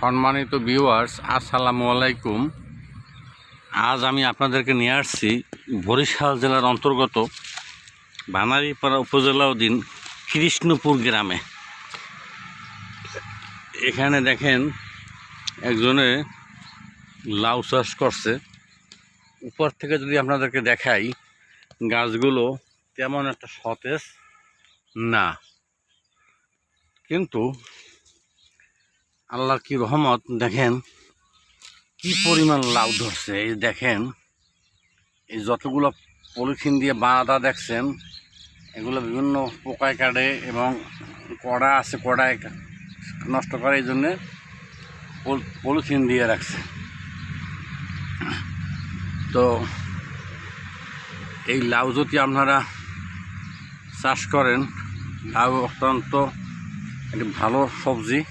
সম্মানিত ভিউয়ার্স আসসালামু আলাইকুম। আজ আমি আপনাদেরকে নিয়ে আসছি বরিশাল জেলার অন্তর্গত বানারীপাড়া উপজেলা অধীন কৃষ্ণপুর গ্রামে। এখানে দেখেন একজনে লাউ চাষ করছে। উপর থেকে যদি আপনাদেরকে দেখাই, গাছগুলো তেমন একটা সতেজ না। কিন্তু আল্লাহর কি রহমত, দেখেন কি পরিমাণ লাউ ধরছে, এই দেখেন, এই যতগুলো পলিথিন দিয়ে বাঁধা দেখছেন, এগুলো বিভিন্ন পোকায় কাটে এবং কড়া আছে, কড়ায় নষ্ট করে, এই জন্যে পল- পলিথিন দিয়ে রাখছে। তো এই লাউ যদি আপনারা চাষ করেন, লাউ অত্যন্ত একটি ভালো সবজি।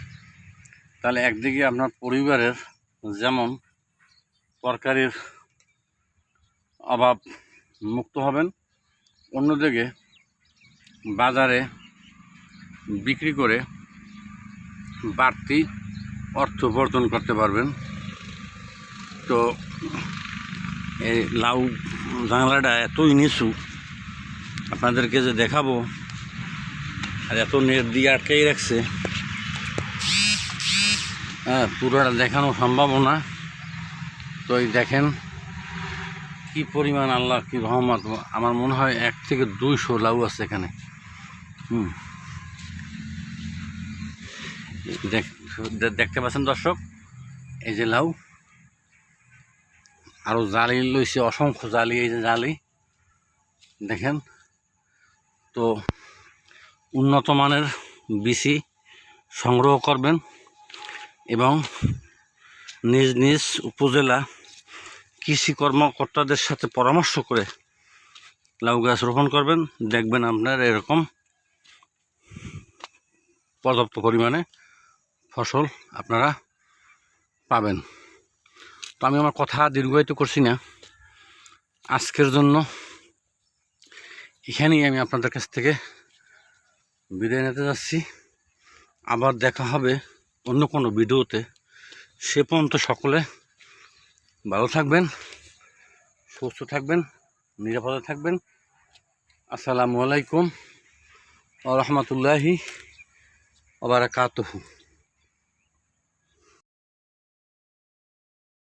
তাহলে একদিকে আপনার পরিবারের যেমন তরকারির অভাব মুক্ত হবেন, অন্যদিকে বাজারে বিক্রি করে বাড়তি অর্থ উপার্জন করতে পারবেন। তো এই লাউ জাংলাটা এতই নিচু, আপনাদেরকে যে দেখাবো, আর এত নেট দিয়ে আটকেই রাখছে হ্যাঁ পুরোটা দেখানো সম্ভব না। তো এই দেখেন কি পরিমাণ আল্লাহ কি রহমত। আমার মনে হয় এক থেকে দুইশো লাউ আছে এখানে। হুম। দেখ- দেখতে পাচ্ছেন দর্শক? এই যে লাউ। আরও জালি লইছে, অসংখ্য জালি, এই যে জালি। দেখেন? তো উন্নত মানের বিসি সংগ্রহ করবেন। এবং নিজ নিজ উপজেলা কৃষি কর্মকর্তাদের সাথে পরামর্শ করে লাউ গাছ রোপণ করবেন। দেখবেন আপনার এরকম পর্যাপ্ত পরিমাণে ফসল আপনারা পাবেন। তো আমি আমার কথা দীর্ঘায়িত করছি না। আজকের জন্য এখানেই আমি আপনাদের কাছ থেকে বিদায় নিতে যাচ্ছি। আবার দেখা হবে অন্য কোনো ভিডিওতে। সে পর্যন্ত সকলে ভালো থাকবেন, সুস্থ থাকবেন, নিরাপদে থাকবেন। আসসালামু আলাইকুম আ রহমতুল্লাহি ওবারাকাতুহু